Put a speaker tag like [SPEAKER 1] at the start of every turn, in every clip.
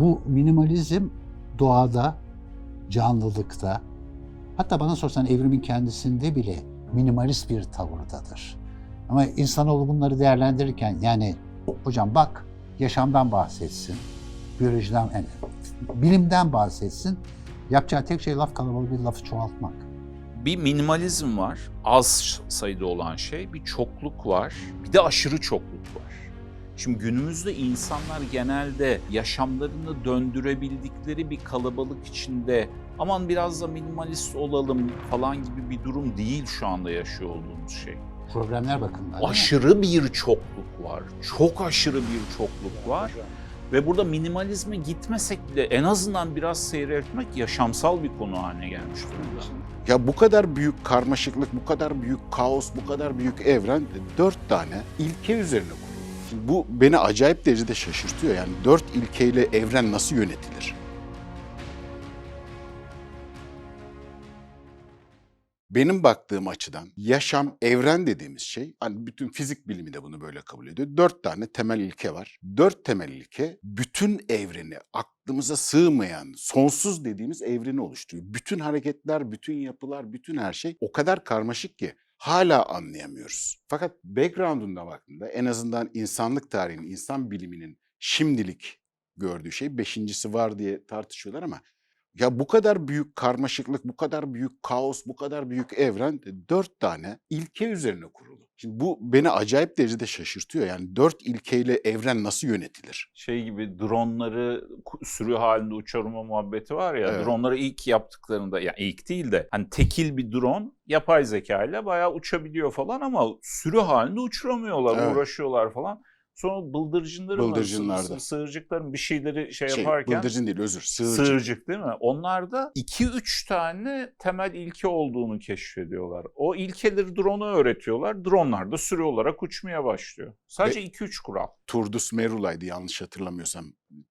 [SPEAKER 1] Bu minimalizm doğada, canlılıkta, hatta bana sorsan evrimin kendisinde bile minimalist bir tavırdadır. Ama insanoğlu bunları değerlendirirken yani hocam bak yaşamdan bahsetsin, biyolojiden, yani bilimden bahsetsin. Yapacağı tek şey laf kalabalık bir lafı çoğaltmak.
[SPEAKER 2] Bir minimalizm var, az sayıda olan şey. Bir çokluk var, bir de aşırı çokluk var. Şimdi günümüzde insanlar genelde yaşamlarını döndürebildikleri bir kalabalık içinde aman biraz da minimalist olalım falan gibi bir durum değil şu anda yaşıyor olduğumuz şey.
[SPEAKER 1] Problemler bakımından.
[SPEAKER 2] Aşırı bir çokluk var. Çok aşırı bir çokluk var. Ve burada minimalizme gitmesek bile en azından biraz seyretmek yaşamsal bir konu haline gelmiş durumda.
[SPEAKER 3] Ya bu kadar büyük karmaşıklık, bu kadar büyük kaos, bu kadar büyük evren dört tane ilke üzerine kurulu. Bu beni acayip derecede şaşırtıyor. Yani dört ilkeyle evren nasıl yönetilir? Benim baktığım açıdan yaşam, evren dediğimiz şey, hani bütün fizik bilimi de bunu böyle kabul ediyor. Dört tane temel ilke var. Dört temel ilke bütün evreni, aklımıza sığmayan, sonsuz dediğimiz evreni oluşturuyor. Bütün hareketler, bütün yapılar, bütün her şey o kadar karmaşık ki hala anlayamıyoruz. Fakat background'una baktığında en azından insanlık tarihinin, insan biliminin şimdilik gördüğü şey beşincisi var diye tartışıyorlar ama ya bu kadar büyük karmaşıklık, bu kadar büyük kaos, bu kadar büyük evren e, dört tane ilke üzerine kurulu. Şimdi bu beni acayip derecede şaşırtıyor. Yani dört ilkeyle evren nasıl yönetilir?
[SPEAKER 2] Şey gibi dronları sürü halinde uçurma muhabbeti var ya.
[SPEAKER 3] Evet.
[SPEAKER 2] Dronları ilk yaptıklarında ya ilk değil de hani tekil bir drone yapay zeka ile bayağı uçabiliyor falan ama sürü halinde uçuramıyorlar,
[SPEAKER 3] Evet.
[SPEAKER 2] uğraşıyorlar falan. Sonra bıldırcınların, mı,
[SPEAKER 3] Bıldırcınlarda.
[SPEAKER 2] sı- sığırcıkların bir şeyleri şey,
[SPEAKER 3] Şey,
[SPEAKER 2] yaparken
[SPEAKER 3] bıldırcın değil özür, sığırcık.
[SPEAKER 2] Sığırcık değil mi? Onlarda 2-3 tane temel ilke olduğunu keşfediyorlar. O ilkeleri drone'a öğretiyorlar. Dronlar da sürü olarak uçmaya başlıyor. Sadece 2-3 kural.
[SPEAKER 3] Turdus Merula'ydı yanlış hatırlamıyorsam.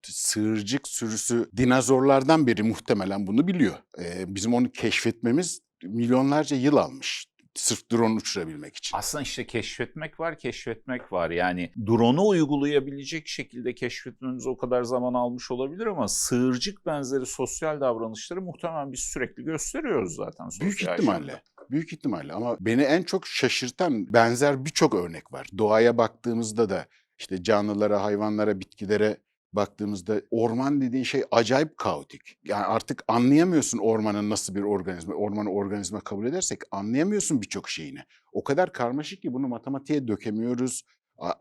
[SPEAKER 3] Sığırcık sürüsü dinozorlardan beri muhtemelen bunu biliyor. Ee, bizim onu keşfetmemiz milyonlarca yıl almış. Sırf drone uçurabilmek için.
[SPEAKER 2] Aslında işte keşfetmek var, keşfetmek var. Yani drone'u uygulayabilecek şekilde keşfetmemiz o kadar zaman almış olabilir ama sığırcık benzeri sosyal davranışları muhtemelen biz sürekli gösteriyoruz zaten.
[SPEAKER 3] Büyük ihtimalle.
[SPEAKER 2] yaşamda.
[SPEAKER 3] Büyük ihtimalle ama beni en çok şaşırtan benzer birçok örnek var. Doğaya baktığımızda da işte canlılara, hayvanlara, bitkilere baktığımızda orman dediğin şey acayip kaotik. Yani artık anlayamıyorsun ormanın nasıl bir organizma, ormanı organizma kabul edersek anlayamıyorsun birçok şeyini. O kadar karmaşık ki bunu matematiğe dökemiyoruz,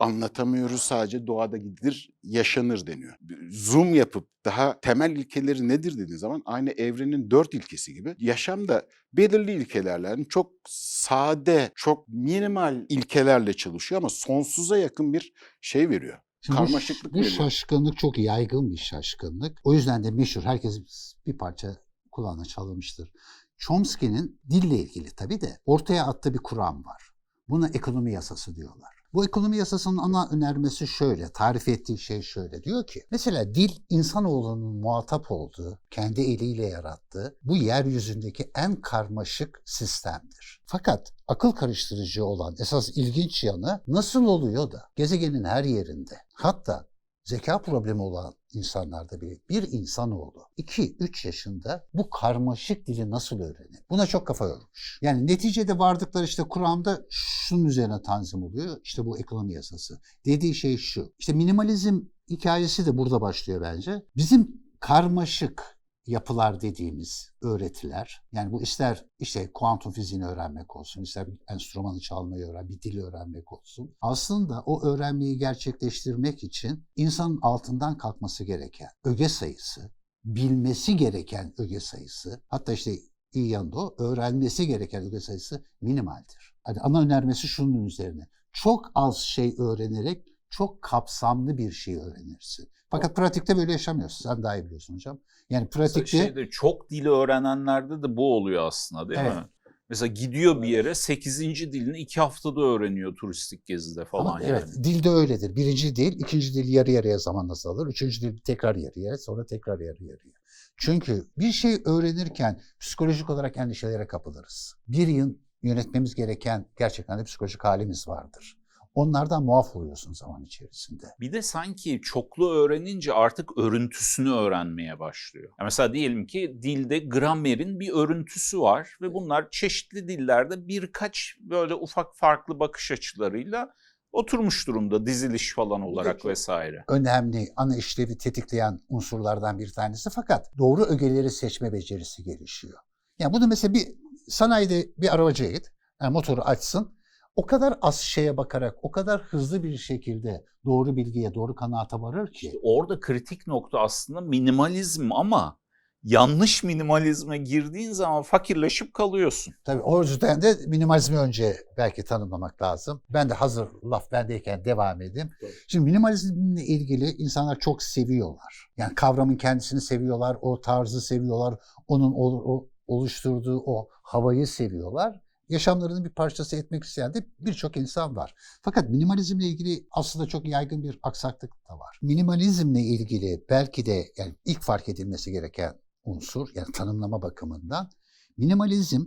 [SPEAKER 3] anlatamıyoruz sadece doğada gidilir, yaşanır deniyor. Zoom yapıp daha temel ilkeleri nedir dediğin zaman aynı evrenin dört ilkesi gibi yaşam da belirli ilkelerle yani çok sade, çok minimal ilkelerle çalışıyor ama sonsuza yakın bir şey veriyor.
[SPEAKER 1] Şimdi bu-
[SPEAKER 3] Karmaşıklık
[SPEAKER 1] bu,
[SPEAKER 3] veriyor.
[SPEAKER 1] şaşkınlık çok yaygın bir şaşkınlık. O yüzden de meşhur. Herkes bir parça kulağına çalınmıştır. Chomsky'nin dille ilgili tabii de ortaya attığı bir kuram var. Buna ekonomi yasası diyorlar. Bu ekonomi yasasının ana önermesi şöyle, tarif ettiği şey şöyle. Diyor ki, mesela dil insanoğlunun muhatap olduğu, kendi eliyle yarattığı bu yeryüzündeki en karmaşık sistemdir. Fakat akıl karıştırıcı olan esas ilginç yanı nasıl oluyor da gezegenin her yerinde hatta zeka problemi olan insanlarda bile bir insanoğlu 2-3 yaşında bu karmaşık dili nasıl öğrenir? Buna çok kafa yormuş. Yani neticede vardıkları işte Kur'an'da şunun üzerine tanzim oluyor. İşte bu ekonomi yasası. Dediği şey şu. İşte minimalizm hikayesi de burada başlıyor bence. Bizim karmaşık yapılar dediğimiz öğretiler yani bu ister işte kuantum fiziğini öğrenmek olsun, ister bir enstrümanı çalmayı öğren, bir dili öğrenmek olsun. Aslında o öğrenmeyi gerçekleştirmek için insanın altından kalkması gereken öge sayısı, bilmesi gereken öge sayısı, hatta işte iyi yanında o öğrenmesi gereken öge sayısı minimaldir. Hani ana önermesi şunun üzerine. Çok az şey öğrenerek çok kapsamlı bir şey öğrenirsin. Fakat pratikte böyle yaşamıyorsun. Sen daha iyi biliyorsun hocam. Yani pratikte
[SPEAKER 2] şeyde, çok dili öğrenenlerde de bu oluyor aslında değil
[SPEAKER 1] Evet.
[SPEAKER 2] mi? Mesela gidiyor bir yere 8. dilini 2 haftada öğreniyor turistik gezide falan
[SPEAKER 1] Ama
[SPEAKER 2] yani.
[SPEAKER 1] evet dilde öyledir. Birinci dil, ikinci dil yarı yarıya zamanla alır. Üçüncü dil tekrar yarıya, sonra tekrar yarı yarıya. Çünkü bir şey öğrenirken psikolojik olarak endişelere kapılırız. Bir yıl yönetmemiz gereken gerçekten de psikolojik halimiz vardır. Onlardan muaf oluyorsun zaman içerisinde.
[SPEAKER 2] Bir de sanki çoklu öğrenince artık örüntüsünü öğrenmeye başlıyor. Ya mesela diyelim ki dilde gramerin bir örüntüsü var ve bunlar çeşitli dillerde birkaç böyle ufak farklı bakış açılarıyla oturmuş durumda diziliş falan olarak vesaire.
[SPEAKER 1] önemli ana işlevi tetikleyen unsurlardan bir tanesi fakat doğru ögeleri seçme becerisi gelişiyor. Yani bunu mesela bir sanayide bir arabacıya git, yani motoru açsın, o kadar az şeye bakarak, o kadar hızlı bir şekilde doğru bilgiye, doğru kanaata varır ki.
[SPEAKER 2] İşte orada kritik nokta aslında minimalizm ama yanlış minimalizme girdiğin zaman fakirleşip kalıyorsun.
[SPEAKER 1] Tabii o yüzden de minimalizmi önce belki tanımlamak lazım. Ben de hazır laf bendeyken devam edeyim.
[SPEAKER 2] Tabii.
[SPEAKER 1] Şimdi minimalizmle ilgili insanlar çok seviyorlar. Yani kavramın kendisini seviyorlar, o tarzı seviyorlar, onun ol- o oluşturduğu o havayı seviyorlar. Yaşamlarının bir parçası etmek isteyen de birçok insan var. Fakat minimalizmle ilgili aslında çok yaygın bir aksaklık da var. Minimalizmle ilgili belki de yani ilk fark edilmesi gereken unsur yani tanımlama bakımından minimalizm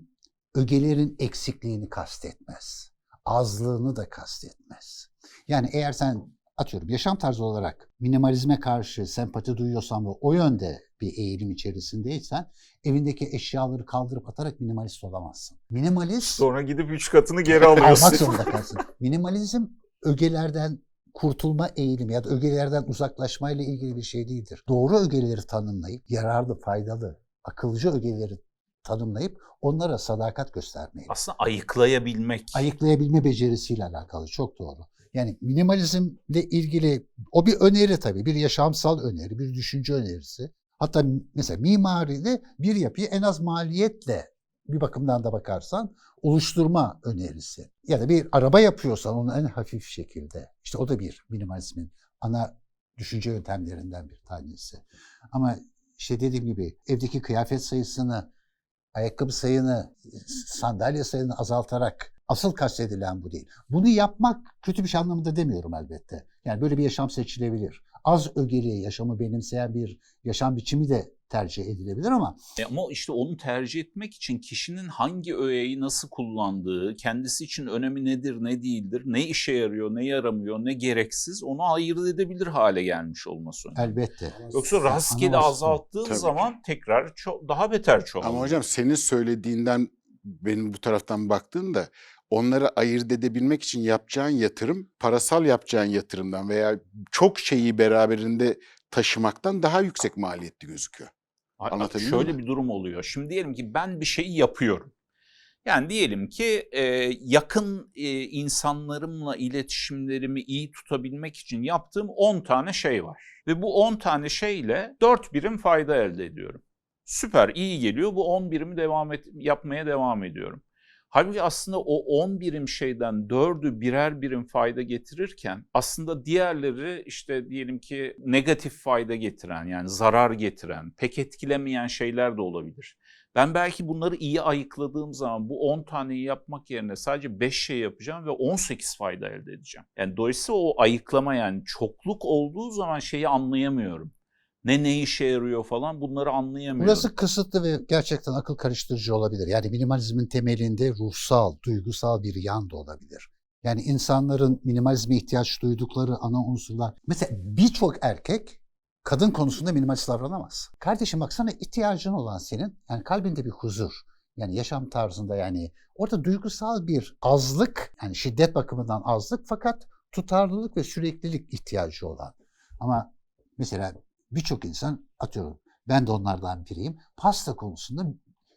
[SPEAKER 1] ögelerin eksikliğini kastetmez. Azlığını da kastetmez. Yani eğer sen atıyorum yaşam tarzı olarak minimalizme karşı sempati duyuyorsan ve o yönde bir eğilim içerisindeysen evindeki eşyaları kaldırıp atarak minimalist olamazsın. Minimalist
[SPEAKER 2] Sonra gidip üç katını geri
[SPEAKER 1] almak zorunda kalsın. Minimalizm ögelerden kurtulma eğilimi ya da ögelerden uzaklaşmayla ilgili bir şey değildir. Doğru ögeleri tanımlayıp yararlı, faydalı, akılcı ögeleri tanımlayıp onlara sadakat göstermeyi.
[SPEAKER 2] Aslında ayıklayabilmek.
[SPEAKER 1] Ayıklayabilme becerisiyle alakalı çok doğru. Yani minimalizmle ilgili o bir öneri tabii, bir yaşamsal öneri, bir düşünce önerisi. Hatta mesela mimaride bir yapıyı en az maliyetle bir bakımdan da bakarsan oluşturma önerisi. Ya da bir araba yapıyorsan onu en hafif şekilde. İşte o da bir minimalizmin ana düşünce yöntemlerinden bir tanesi. Ama işte dediğim gibi evdeki kıyafet sayısını, ayakkabı sayını, sandalye sayını azaltarak asıl kastedilen bu değil. Bunu yapmak kötü bir şey anlamında demiyorum elbette. Yani böyle bir yaşam seçilebilir. Az ögeli yaşamı benimseyen bir yaşam biçimi de tercih edilebilir ama
[SPEAKER 2] E Ama işte onu tercih etmek için kişinin hangi öğeyi nasıl kullandığı, kendisi için önemi nedir, ne değildir, ne işe yarıyor, ne yaramıyor, ne gereksiz onu ayırt edebilir hale gelmiş olması önemli.
[SPEAKER 1] elbette.
[SPEAKER 2] Yoksa rastgele
[SPEAKER 1] Ama-
[SPEAKER 2] azalttığın
[SPEAKER 3] Tabii
[SPEAKER 2] zaman tekrar çok daha beter çoğalır.
[SPEAKER 3] Ama hocam senin söylediğinden benim bu taraftan baktığımda onları ayırt edebilmek için yapacağın yatırım parasal yapacağın yatırımdan veya çok şeyi beraberinde taşımaktan daha yüksek maliyetli gözüküyor. Anlatabildim
[SPEAKER 2] Şöyle
[SPEAKER 3] mi?
[SPEAKER 2] bir durum oluyor. Şimdi diyelim ki ben bir şeyi yapıyorum. Yani diyelim ki e, yakın e, insanlarımla iletişimlerimi iyi tutabilmek için yaptığım 10 tane şey var. Ve bu 10 tane şeyle 4 birim fayda elde ediyorum. Süper, iyi geliyor. Bu 10 birimi devam et, yapmaya devam ediyorum. Halbuki aslında o 10 birim şeyden 4'ü birer birim fayda getirirken aslında diğerleri işte diyelim ki negatif fayda getiren yani zarar getiren, pek etkilemeyen şeyler de olabilir. Ben belki bunları iyi ayıkladığım zaman bu 10 taneyi yapmak yerine sadece 5 şey yapacağım ve 18 fayda elde edeceğim. Yani dolayısıyla o ayıklama yani çokluk olduğu zaman şeyi anlayamıyorum. Ne ne işe yarıyor falan bunları anlayamıyorum.
[SPEAKER 1] Burası kısıtlı ve gerçekten akıl karıştırıcı olabilir. Yani minimalizmin temelinde ruhsal, duygusal bir yan da olabilir. Yani insanların minimalizme ihtiyaç duydukları ana unsurlar. Mesela birçok erkek kadın konusunda minimalist davranamaz. Kardeşim baksana ihtiyacın olan senin yani kalbinde bir huzur. Yani yaşam tarzında yani orada duygusal bir azlık yani şiddet bakımından azlık fakat tutarlılık ve süreklilik ihtiyacı olan. Ama mesela birçok insan atıyorum ben de onlardan biriyim. Pasta konusunda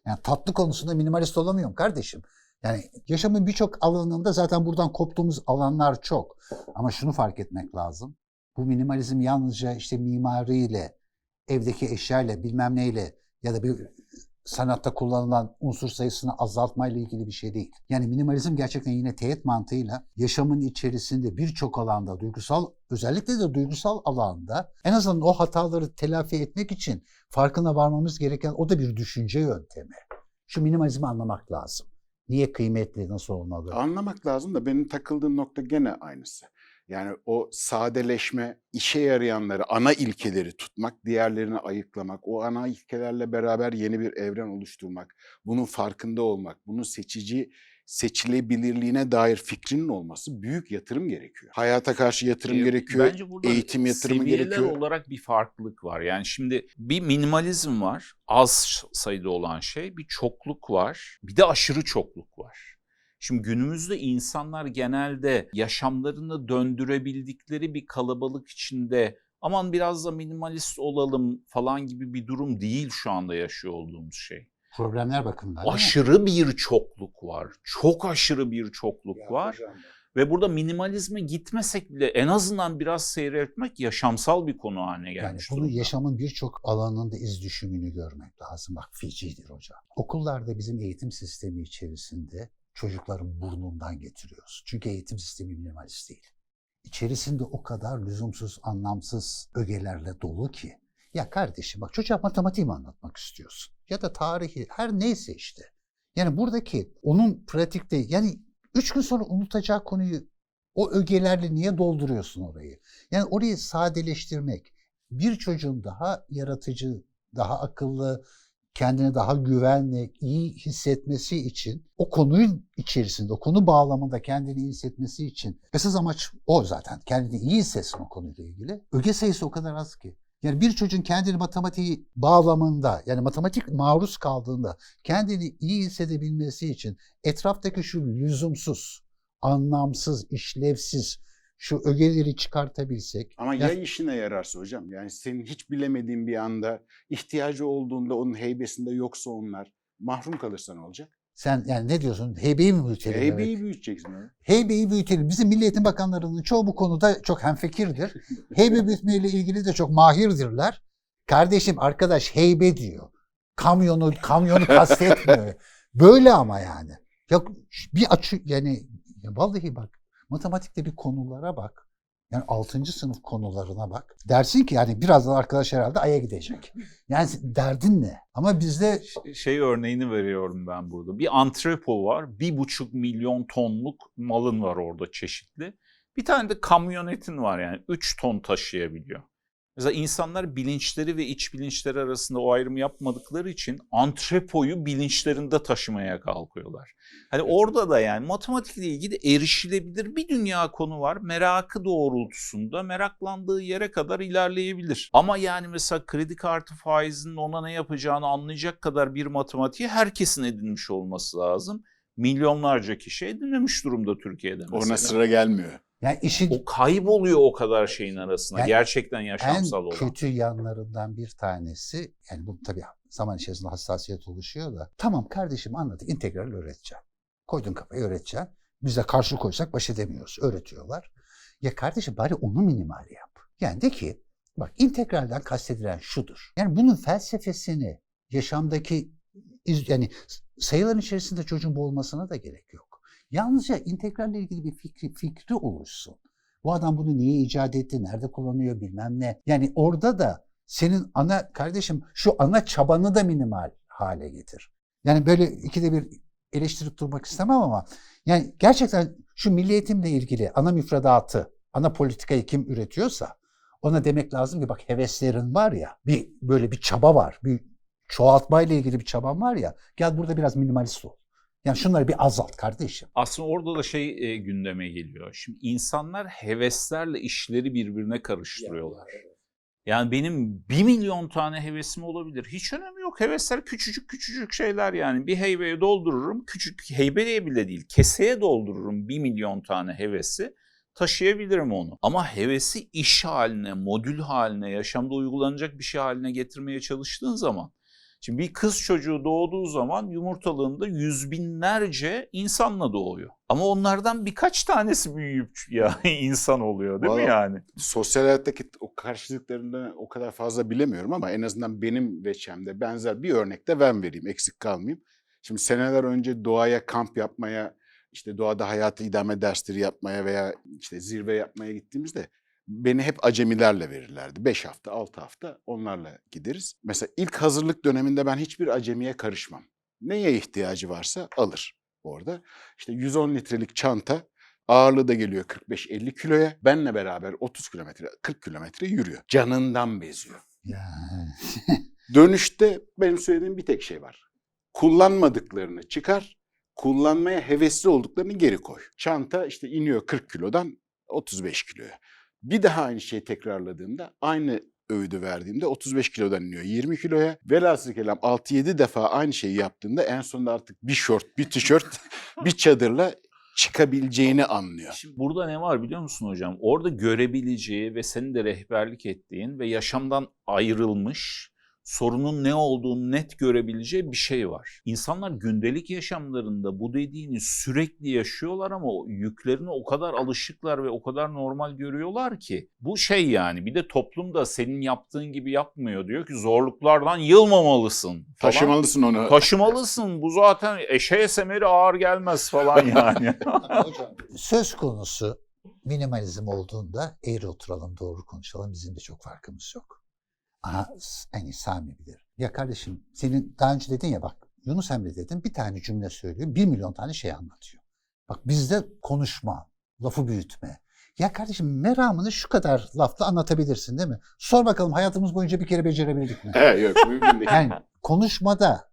[SPEAKER 1] yani tatlı konusunda minimalist olamıyorum kardeşim. Yani yaşamın birçok alanında zaten buradan koptuğumuz alanlar çok. Ama şunu fark etmek lazım. Bu minimalizm yalnızca işte mimariyle, evdeki eşyayla, bilmem neyle ya da bir sanatta kullanılan unsur sayısını azaltmayla ilgili bir şey değil. Yani minimalizm gerçekten yine teğet mantığıyla yaşamın içerisinde birçok alanda duygusal özellikle de duygusal alanda en azından o hataları telafi etmek için farkına varmamız gereken o da bir düşünce yöntemi. Şu minimalizmi anlamak lazım. Niye kıymetli, nasıl olmalı?
[SPEAKER 3] Anlamak lazım da benim takıldığım nokta gene aynısı. Yani o sadeleşme, işe yarayanları, ana ilkeleri tutmak, diğerlerini ayıklamak, o ana ilkelerle beraber yeni bir evren oluşturmak, bunun farkında olmak, bunu seçici seçilebilirliğine dair fikrinin olması büyük yatırım gerekiyor. Hayata karşı yatırım
[SPEAKER 2] Ee,
[SPEAKER 3] gerekiyor.
[SPEAKER 2] Bence burada
[SPEAKER 3] eğitim yatırımı
[SPEAKER 2] seviyeler
[SPEAKER 3] gerekiyor.
[SPEAKER 2] olarak bir farklılık var. Yani şimdi bir minimalizm var. Az sayıda olan şey. Bir çokluk var. Bir de aşırı çokluk var. Şimdi günümüzde insanlar genelde yaşamlarını döndürebildikleri bir kalabalık içinde aman biraz da minimalist olalım falan gibi bir durum değil şu anda yaşıyor olduğumuz şey.
[SPEAKER 1] Problemler bakımından.
[SPEAKER 2] Aşırı bir çokluk var. Çok aşırı bir çokluk var. Ve burada minimalizme gitmesek bile en azından biraz seyretmek yaşamsal bir konu haline
[SPEAKER 1] Yani
[SPEAKER 2] gelmiş
[SPEAKER 1] bunu
[SPEAKER 2] durumda.
[SPEAKER 1] yaşamın birçok alanında iz düşümünü görmek lazım. Bak fecidir hocam. Okullarda bizim eğitim sistemi içerisinde çocukların burnundan getiriyoruz. Çünkü eğitim sistemi minimalist değil. İçerisinde o kadar lüzumsuz, anlamsız ögelerle dolu ki. Ya kardeşim bak çocuğa matematiği mi anlatmak istiyorsun? Ya da tarihi her neyse işte. Yani buradaki onun pratikte yani üç gün sonra unutacağı konuyu o ögelerle niye dolduruyorsun orayı? Yani orayı sadeleştirmek, bir çocuğun daha yaratıcı, daha akıllı, kendine daha güvenli, iyi hissetmesi için o konunun içerisinde, o konu bağlamında kendini iyi hissetmesi için esas amaç o zaten. Kendini iyi hissetsin o konuyla ilgili. Öge sayısı o kadar az ki. Yani bir çocuğun kendini matematiği bağlamında yani matematik maruz kaldığında kendini iyi hissedebilmesi için etraftaki şu lüzumsuz, anlamsız, işlevsiz şu ögeleri çıkartabilsek.
[SPEAKER 3] Ama
[SPEAKER 1] Ya-
[SPEAKER 3] ya işine yararsa hocam yani senin hiç bilemediğin bir anda ihtiyacı olduğunda onun heybesinde yoksa onlar mahrum kalırsa ne olacak?
[SPEAKER 1] Sen yani ne diyorsun? Heybeyi mi büyütelim? evet?
[SPEAKER 3] Heybeyi büyüteceksin. öyle.
[SPEAKER 1] Heybeyi büyütelim. Bizim Milli Eğitim Bakanlarının çoğu bu konuda çok hemfikirdir. Heybe büyütmeyle ilgili de çok mahirdirler. Kardeşim arkadaş heybe diyor. Kamyonu kamyonu kastetmiyor. Böyle ama yani. Ya bir açı yani ya vallahi bak matematikte bir konulara bak. Yani 6. sınıf konularına bak. Dersin ki yani birazdan arkadaş herhalde Ay'a gidecek. Yani derdin ne? Ama bizde
[SPEAKER 2] Şey örneğini veriyorum ben burada. Bir antrepo var. Bir buçuk milyon tonluk malın var orada çeşitli. Bir tane de kamyonetin var yani. Üç ton taşıyabiliyor. Mesela insanlar bilinçleri ve iç bilinçleri arasında o ayrımı yapmadıkları için antrepoyu bilinçlerinde taşımaya kalkıyorlar. Hani orada da yani matematikle ilgili erişilebilir bir dünya konu var. Merakı doğrultusunda meraklandığı yere kadar ilerleyebilir. Ama yani mesela kredi kartı faizinin ona ne yapacağını anlayacak kadar bir matematiği herkesin edinmiş olması lazım. Milyonlarca kişi edinmemiş durumda Türkiye'de mesela.
[SPEAKER 3] Ona sıra gelmiyor.
[SPEAKER 1] Yani işin
[SPEAKER 2] O kayboluyor o kadar şeyin arasında.
[SPEAKER 1] Yani
[SPEAKER 2] Gerçekten
[SPEAKER 1] en
[SPEAKER 2] yaşamsal olan.
[SPEAKER 1] kötü yanlarından bir tanesi yani bu tabii zaman içerisinde hassasiyet oluşuyor da tamam kardeşim anladık integral öğreteceğim. Koydun kafayı öğreteceksin. Biz de karşı koysak baş edemiyoruz. Öğretiyorlar. Ya kardeşim bari onu minimal yap. Yani de ki bak integralden kastedilen şudur. Yani bunun felsefesini yaşamdaki iz- yani sayıların içerisinde çocuğun boğulmasına da gerek yok. Yalnızca integralle ilgili bir fikri, fikri oluşsun. Bu adam bunu niye icat etti, nerede kullanıyor bilmem ne. Yani orada da senin ana kardeşim şu ana çabanı da minimal hale getir. Yani böyle ikide bir eleştirip durmak istemem ama yani gerçekten şu milli eğitimle ilgili ana müfredatı, ana politikayı kim üretiyorsa ona demek lazım ki bak heveslerin var ya bir böyle bir çaba var. Bir çoğaltmayla ilgili bir çaban var ya gel burada biraz minimalist ol. Yani şunları bir azalt kardeşim.
[SPEAKER 2] Aslında orada da şey e, gündeme geliyor. Şimdi insanlar heveslerle işleri birbirine karıştırıyorlar. Yani benim bir milyon tane hevesim olabilir. Hiç önemi yok. Hevesler küçücük küçücük şeyler yani. Bir heybeye doldururum. Küçük heybeye bile değil. Keseye doldururum bir milyon tane hevesi. Taşıyabilirim onu. Ama hevesi iş haline, modül haline, yaşamda uygulanacak bir şey haline getirmeye çalıştığın zaman Şimdi bir kız çocuğu doğduğu zaman yumurtalığında yüz binlerce insanla doğuyor. Ama onlardan birkaç tanesi büyüyüp ya insan oluyor değil mi
[SPEAKER 3] Vallahi-
[SPEAKER 2] yani?
[SPEAKER 3] Sosyal hayattaki o karşılıklarını o kadar fazla bilemiyorum ama en azından benim veçemde benzer bir örnek de ben vereyim eksik kalmayayım. Şimdi seneler önce doğaya kamp yapmaya, işte doğada hayatı idame dersleri yapmaya veya işte zirve yapmaya gittiğimizde beni hep acemilerle verirlerdi. 5 hafta, 6 hafta onlarla gideriz. Mesela ilk hazırlık döneminde ben hiçbir acemiye karışmam. Neye ihtiyacı varsa alır orada. İşte 110 litrelik çanta ağırlığı da geliyor 45-50 kiloya. Benle beraber 30 kilometre, 40 kilometre yürüyor. Canından beziyor. Dönüşte benim söylediğim bir tek şey var. Kullanmadıklarını çıkar, kullanmaya hevesli olduklarını geri koy. Çanta işte iniyor 40 kilodan 35 kiloya. Bir daha aynı şeyi tekrarladığımda aynı öğüdü verdiğimde 35 kilodan iniyor 20 kiloya. Velhasıl kelam 6-7 defa aynı şeyi yaptığında en sonunda artık bir şort, bir tişört, bir çadırla çıkabileceğini anlıyor.
[SPEAKER 2] Şimdi burada ne var biliyor musun hocam? Orada görebileceği ve senin de rehberlik ettiğin ve yaşamdan ayrılmış, sorunun ne olduğunu net görebileceği bir şey var. İnsanlar gündelik yaşamlarında bu dediğini sürekli yaşıyorlar ama o yüklerine o kadar alışıklar ve o kadar normal görüyorlar ki. Bu şey yani bir de toplum da senin yaptığın gibi yapmıyor. Diyor ki zorluklardan yılmamalısın falan.
[SPEAKER 3] Taşımalısın onu.
[SPEAKER 2] Taşımalısın. Bu zaten eşeğe semeri ağır gelmez falan yani.
[SPEAKER 1] Söz konusu minimalizm olduğunda eğri oturalım, doğru konuşalım. Bizim de çok farkımız yok. Aha, iyi Sami bilir. Ya kardeşim senin daha önce dedin ya bak Yunus Emre dedin bir tane cümle söylüyor. Bir milyon tane şey anlatıyor. Bak bizde konuşma, lafı büyütme. Ya kardeşim meramını şu kadar lafla anlatabilirsin değil mi? Sor bakalım hayatımız boyunca bir kere becerebildik mi?
[SPEAKER 3] He yok mümkün değil.
[SPEAKER 1] Yani konuşmada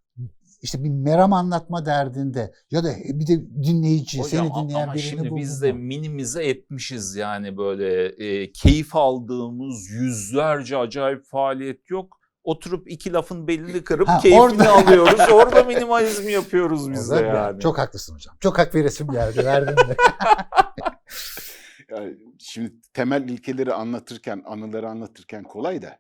[SPEAKER 1] işte bir meram anlatma derdinde ya da bir de dinleyici,
[SPEAKER 2] Hocam
[SPEAKER 1] seni dinleyen
[SPEAKER 2] ama
[SPEAKER 1] birini
[SPEAKER 2] şimdi biz de minimize etmişiz yani böyle e, keyif aldığımız yüzlerce acayip faaliyet yok. Oturup iki lafın belini kırıp
[SPEAKER 1] Ha,
[SPEAKER 2] keyfini
[SPEAKER 1] orada-
[SPEAKER 2] alıyoruz. Orada minimalizm yapıyoruz biz de
[SPEAKER 1] bir-
[SPEAKER 2] yani.
[SPEAKER 1] Çok haklısın hocam. Çok hak veresim geldi. Verdin de.
[SPEAKER 3] Yani şimdi temel ilkeleri anlatırken, anıları anlatırken kolay da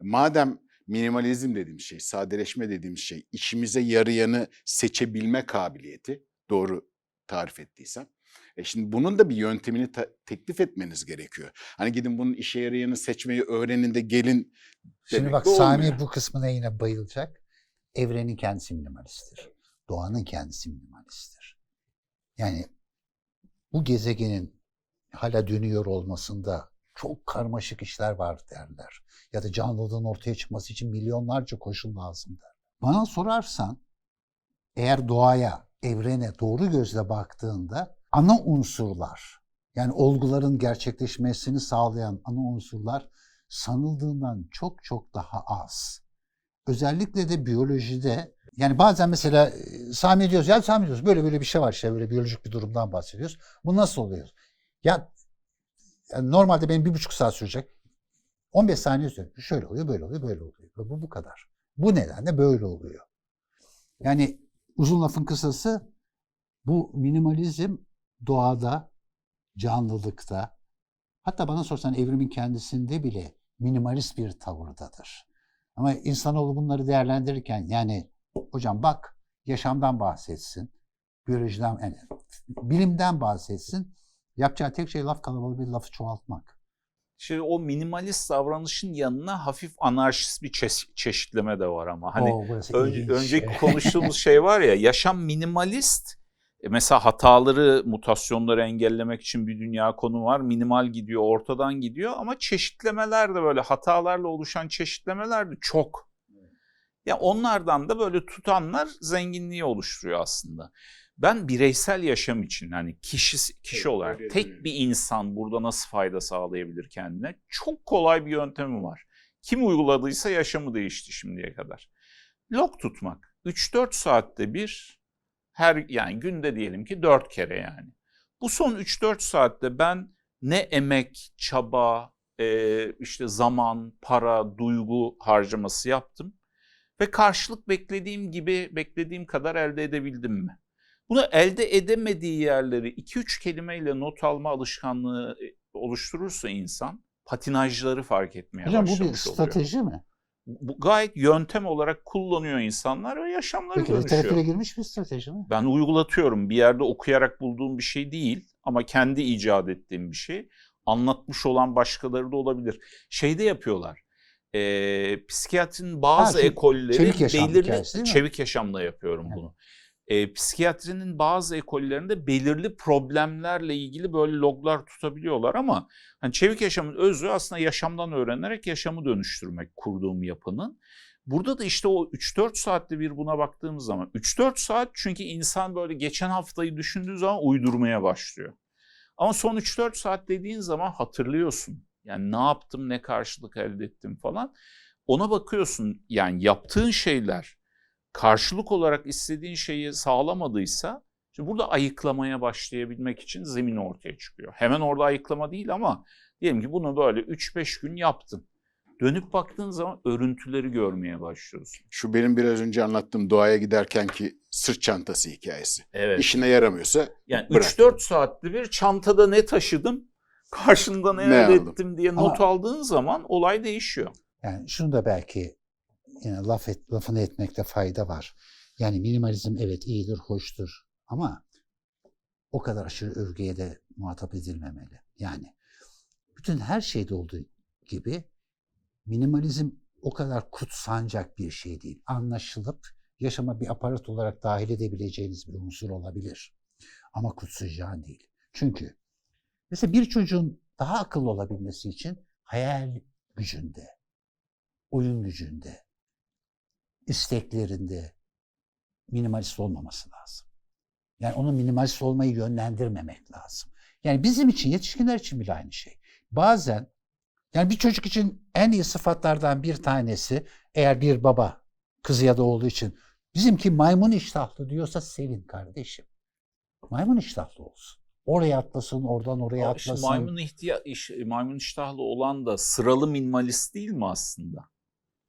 [SPEAKER 3] madem minimalizm dediğimiz şey, sadeleşme dediğimiz şey, işimize yarayanı seçebilme kabiliyeti doğru tarif ettiysem. E şimdi bunun da bir yöntemini teklif etmeniz gerekiyor. Hani gidin bunun işe yarayanı seçmeyi öğrenin de gelin
[SPEAKER 1] Şimdi bak Sami bu kısmına yine bayılacak. Evrenin kendisi minimalisttir. Doğanın kendisi minimalisttir. Yani bu gezegenin hala dönüyor olmasında çok karmaşık işler var derler. Ya da canlılığın ortaya çıkması için milyonlarca koşul lazım der. Bana sorarsan eğer doğaya, evrene doğru gözle baktığında ana unsurlar yani olguların gerçekleşmesini sağlayan ana unsurlar sanıldığından çok çok daha az. Özellikle de biyolojide yani bazen mesela e, Sami diyoruz ya Sami diyoruz böyle böyle bir şey var işte böyle biyolojik bir durumdan bahsediyoruz. Bu nasıl oluyor? Ya yani normalde benim bir buçuk saat sürecek. 15 saniye sürüyor. Şöyle oluyor, böyle oluyor, böyle oluyor. Bu bu kadar. Bu nedenle böyle oluyor. Yani uzun lafın kısası bu minimalizm doğada, canlılıkta, hatta bana sorsan evrimin kendisinde bile minimalist bir tavırdadır. Ama insanoğlu bunları değerlendirirken yani hocam bak yaşamdan bahsetsin, biyolojiden, yani bilimden bahsetsin. Yapacağı tek şey laf kalabalığı bir lafı çoğaltmak.
[SPEAKER 2] Şimdi o minimalist davranışın yanına hafif anarşist bir çe- çeşitleme de var ama. Hani
[SPEAKER 1] Oo, ilginç.
[SPEAKER 2] önceki konuştuğumuz şey var ya yaşam minimalist e, mesela hataları mutasyonları engellemek için bir dünya konu var minimal gidiyor ortadan gidiyor ama çeşitlemeler de böyle hatalarla oluşan çeşitlemeler de çok. Ya onlardan da böyle tutanlar zenginliği oluşturuyor aslında. Ben bireysel yaşam için hani kişi kişi
[SPEAKER 3] Evet,
[SPEAKER 2] olarak tek bir insan burada nasıl fayda sağlayabilir kendine? Çok kolay bir yöntemi var. Kim uyguladıysa yaşamı değişti şimdiye kadar. Log tutmak. 3-4 saatte bir her yani günde diyelim ki 4 kere yani. Bu son 3-4 saatte ben ne emek, çaba, e, işte zaman, para, duygu harcaması yaptım ve karşılık beklediğim gibi beklediğim kadar elde edebildim mi? Bunu elde edemediği yerleri 2-3 kelimeyle not alma alışkanlığı e, oluşturursa insan patinajları fark etmeye
[SPEAKER 1] Hocam bu bir
[SPEAKER 2] başlamış oluyor.
[SPEAKER 1] strateji mi?
[SPEAKER 2] Bu gayet yöntem olarak kullanıyor insanlar ve yaşamları
[SPEAKER 1] Peki
[SPEAKER 2] dönüşüyor.
[SPEAKER 1] literatüre girmiş bir strateji mi?
[SPEAKER 2] Ben uygulatıyorum. Bir yerde okuyarak bulduğum bir şey değil ama kendi icat ettiğim bir şey. Anlatmış olan başkaları da olabilir. Şeyde yapıyorlar. E, psikiyatrinin bazı
[SPEAKER 1] Ha,
[SPEAKER 2] ekolleri
[SPEAKER 1] çevik yaşam
[SPEAKER 2] belirli
[SPEAKER 1] hikayesi
[SPEAKER 2] çevik yaşamla yapıyorum
[SPEAKER 1] Evet.
[SPEAKER 2] bunu. E, psikiyatrinin bazı ekollerinde belirli problemlerle ilgili böyle loglar tutabiliyorlar ama hani çevik yaşamın özü aslında yaşamdan öğrenerek yaşamı dönüştürmek kurduğum yapının. Burada da işte o 3-4 saatte bir buna baktığımız zaman 3-4 saat çünkü insan böyle geçen haftayı düşündüğü zaman uydurmaya başlıyor. Ama son 3-4 saat dediğin zaman hatırlıyorsun. Yani ne yaptım, ne karşılık elde ettim falan. Ona bakıyorsun yani yaptığın şeyler karşılık olarak istediğin şeyi sağlamadıysa Şimdi burada ayıklamaya başlayabilmek için zemin ortaya çıkıyor. Hemen orada ayıklama değil ama diyelim ki bunu böyle 3-5 gün yaptın. Dönüp baktığın zaman örüntüleri görmeye başlıyorsun.
[SPEAKER 3] Şu benim biraz önce anlattığım doğaya giderken ki sırt çantası hikayesi.
[SPEAKER 2] Evet.
[SPEAKER 3] İşine yaramıyorsa
[SPEAKER 2] Yani
[SPEAKER 3] Bırak.
[SPEAKER 2] 3-4 saatli bir çantada ne taşıdım, karşında ne,
[SPEAKER 3] Ne
[SPEAKER 2] elde
[SPEAKER 3] aldım?
[SPEAKER 2] ettim diye
[SPEAKER 1] Ama-
[SPEAKER 2] not aldığın zaman olay değişiyor.
[SPEAKER 1] Yani şunu da belki yine laf et, lafını etmekte fayda var. Yani minimalizm evet iyidir, hoştur ama o kadar aşırı övgüye de muhatap edilmemeli. Yani bütün her şeyde olduğu gibi minimalizm o kadar kutsanacak bir şey değil. Anlaşılıp yaşama bir aparat olarak dahil edebileceğiniz bir unsur olabilir. Ama kutsayacağı değil. Çünkü mesela bir çocuğun daha akıllı olabilmesi için hayal gücünde, oyun gücünde, isteklerinde minimalist olmaması lazım. Yani onun minimalist olmayı yönlendirmemek lazım. Yani bizim için, yetişkinler için bile aynı şey. Bazen yani bir çocuk için en iyi sıfatlardan bir tanesi eğer bir baba kızı ya da oğlu için bizimki maymun iştahlı diyorsa sevin kardeşim. Maymun iştahlı olsun. Oraya atlasın, oradan oraya atlasın.
[SPEAKER 2] maymun, ihtiya iş, maymun iştahlı olan da sıralı minimalist değil mi aslında?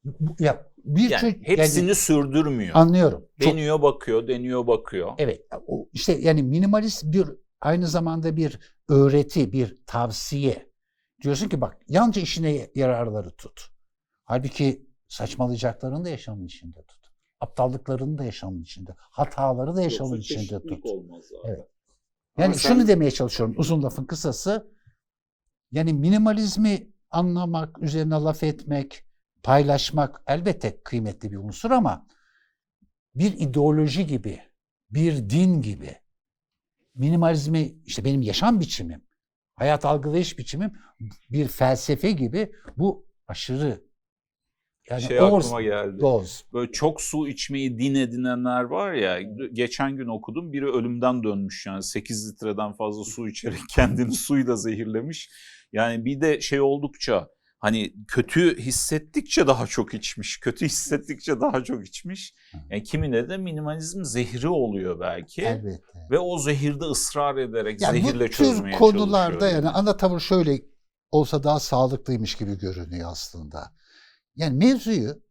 [SPEAKER 1] Bu- Ya bir
[SPEAKER 2] Yani
[SPEAKER 1] çocuk
[SPEAKER 2] hepsini
[SPEAKER 1] yani
[SPEAKER 2] sürdürmüyor.
[SPEAKER 1] anlıyorum. Çok-
[SPEAKER 2] Deniyor bakıyor, deniyor bakıyor.
[SPEAKER 1] Evet, o işte yani minimalist bir aynı zamanda bir öğreti, bir tavsiye. Diyorsun ki bak yalnızca işine yararları tut. Halbuki saçmalayacaklarını da yaşamın içinde tut. Aptallıklarını da yaşamın içinde. Hataları da yaşamın
[SPEAKER 2] Yoksa
[SPEAKER 1] içinde tut.
[SPEAKER 2] olmaz zaten.
[SPEAKER 1] Evet. Yani
[SPEAKER 3] Ama sen-
[SPEAKER 1] şunu demeye çalışıyorum uzun lafın kısası. Yani minimalizmi anlamak, üzerine laf etmek, paylaşmak elbette kıymetli bir unsur ama bir ideoloji gibi, bir din gibi minimalizmi işte benim yaşam biçimim, hayat algılayış biçimim bir felsefe gibi bu aşırı yani
[SPEAKER 2] şey aklıma geldi.
[SPEAKER 1] dose.
[SPEAKER 2] Böyle çok su içmeyi din edinenler var ya. Geçen gün okudum. Biri ölümden dönmüş yani 8 litreden fazla su içerek kendini suyla zehirlemiş. Yani bir de şey oldukça hani kötü hissettikçe daha çok içmiş. Kötü hissettikçe daha çok içmiş. Yani kimine de minimalizm zehri oluyor belki.
[SPEAKER 1] Elbette.
[SPEAKER 2] Ve o zehirde ısrar ederek
[SPEAKER 1] Yani
[SPEAKER 2] zehirle
[SPEAKER 1] bu tür
[SPEAKER 2] çözmeye
[SPEAKER 1] konularda
[SPEAKER 2] çalışıyor.
[SPEAKER 1] yani ana tavır şöyle olsa daha sağlıklıymış gibi görünüyor aslında. Yani mevzuyu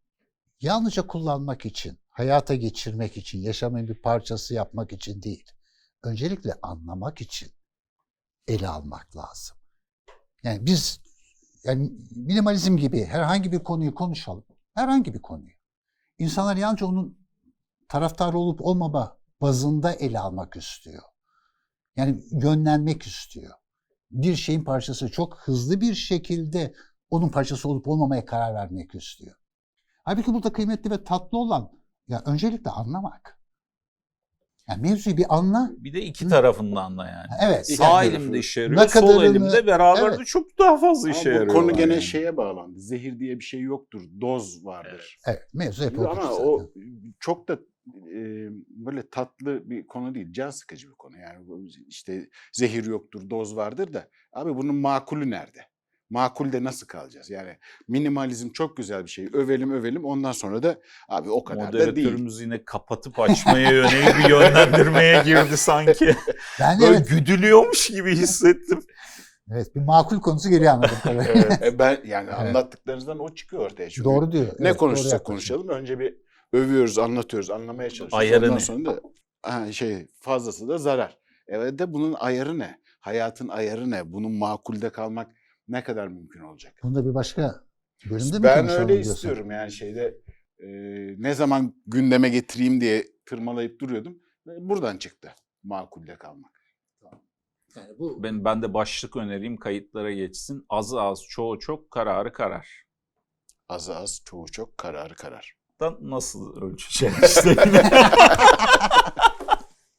[SPEAKER 1] yalnızca kullanmak için, hayata geçirmek için, yaşamın bir parçası yapmak için değil. Öncelikle anlamak için ele almak lazım. Yani biz yani minimalizm gibi herhangi bir konuyu konuşalım. Herhangi bir konuyu. İnsanlar yalnızca onun taraftarı olup olmama bazında ele almak istiyor. Yani yönlenmek istiyor. Bir şeyin parçası çok hızlı bir şekilde onun parçası olup olmamaya karar vermek istiyor. Halbuki burada kıymetli ve tatlı olan ya öncelikle anlamak. Yani mevzuyu bir anla.
[SPEAKER 2] Bir de iki tarafından da yani.
[SPEAKER 1] Evet.
[SPEAKER 2] Sağ
[SPEAKER 3] yani-
[SPEAKER 2] elimde işe yarıyor,
[SPEAKER 1] Ne
[SPEAKER 2] sol
[SPEAKER 1] kadarını-
[SPEAKER 2] elimde beraber
[SPEAKER 1] Evet.
[SPEAKER 2] de çok daha fazla işe
[SPEAKER 3] bu
[SPEAKER 2] yarıyor.
[SPEAKER 3] konu gene
[SPEAKER 2] yani.
[SPEAKER 3] şeye bağlandı. Zehir diye bir şey yoktur. Doz vardır.
[SPEAKER 1] Evet, mevzu hep
[SPEAKER 3] Ama
[SPEAKER 1] zaten.
[SPEAKER 3] o çok da e, böyle tatlı bir konu değil. Can sıkıcı bir konu. Yani bu işte zehir yoktur, doz vardır da abi bunun makulü nerede? Makulde nasıl kalacağız? Yani minimalizm çok güzel bir şey. Övelim övelim ondan sonra da abi o kadar da değil.
[SPEAKER 2] Moderatörümüz yine kapatıp açmaya yönelik bir yönlendirmeye girdi sanki.
[SPEAKER 1] Ben
[SPEAKER 2] Böyle
[SPEAKER 1] evet,
[SPEAKER 2] güdülüyormuş gibi hissettim.
[SPEAKER 1] evet bir makul konusu geliyor anladım.
[SPEAKER 3] Evet, e ben yani
[SPEAKER 1] Evet.
[SPEAKER 3] anlattıklarınızdan o çıkıyor ortaya. Çünkü
[SPEAKER 1] doğru diyor.
[SPEAKER 3] ne
[SPEAKER 1] Evet, doğru
[SPEAKER 3] konuşacak
[SPEAKER 1] yaklaşım.
[SPEAKER 3] konuşalım. Önce bir övüyoruz, anlatıyoruz, anlamaya çalışıyoruz.
[SPEAKER 2] Ayarı
[SPEAKER 3] Ondan
[SPEAKER 2] ne?
[SPEAKER 3] sonra da ha, şey fazlası da zarar. Evet de bunun ayarı ne? Hayatın ayarı ne? Bunun makulde kalmak ne kadar mümkün olacak?
[SPEAKER 1] Bunu da bir başka bölümde mi
[SPEAKER 3] ben
[SPEAKER 1] konuşalım
[SPEAKER 3] öyle
[SPEAKER 1] diyorsun?
[SPEAKER 3] istiyorum yani şeyde e, ne zaman gündeme getireyim diye tırmalayıp duruyordum. Ve Buradan çıktı makulde kalmak.
[SPEAKER 1] Yani bu
[SPEAKER 2] Ben, ben de başlık önereyim kayıtlara geçsin. Az az, çoğu çok, kararı karar.
[SPEAKER 3] Az az, çoğu çok, kararı karar.
[SPEAKER 2] Da nasıl ölçeceğiz işte.